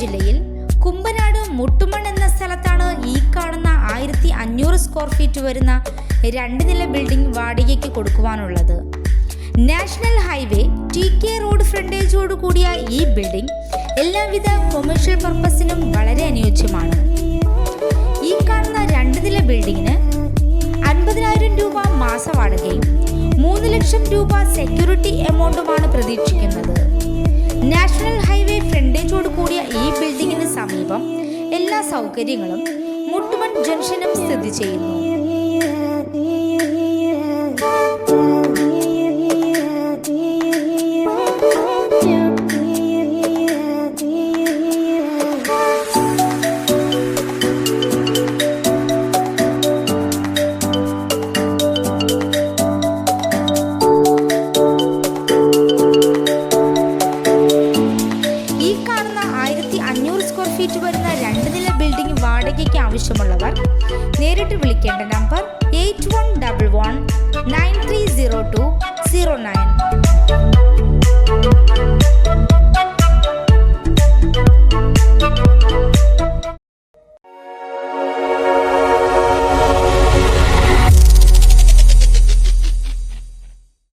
ജില്ലയിൽ കുമ്പനാട് മുട്ടുമൺ എന്ന സ്ഥലത്താണ് ഈ കാണുന്ന ആയിരത്തി അഞ്ഞൂറ് സ്ക്വയർ ഫീറ്റ് വരുന്ന രണ്ട് നില ബിൽഡിംഗ് വാടകയ്ക്ക് കൊടുക്കുവാനുള്ളത്. National highway T K road ഫ്രണ്ടേജോട് കൂടിയ ഈ ബിൽഡിംഗ് എല്ലാവിധ കൊമേഴ്ഷ്യൽ പർപ്പസിനും വളരെ അനുയോജ്യമാണ്. ഈ കാണുന്ന രണ്ട് നില ബിൽഡിങ്ങിന് അൻപതിനായിരം രൂപ മാസ വാടകയും മൂന്ന് ലക്ഷം രൂപ സെക്യൂരിറ്റി എമൗണ്ടുമാണ് പ്രതീക്ഷിക്കുന്നത്. നാഷണൽ സമീപം എല്ലാ സൗകര്യങ്ങളും മുട്ടുമൺ ജംഗ്ഷനും സ്ഥിതി ചെയ്യുന്നു. സ്ക്വയർ ഫീറ്റ് വരുന്ന രണ്ട് നില ബിൽഡിംഗ് വാടകയ്ക്ക് ആവശ്യമുള്ളവർ നേരിട്ട് വിളിക്കേണ്ട നമ്പർ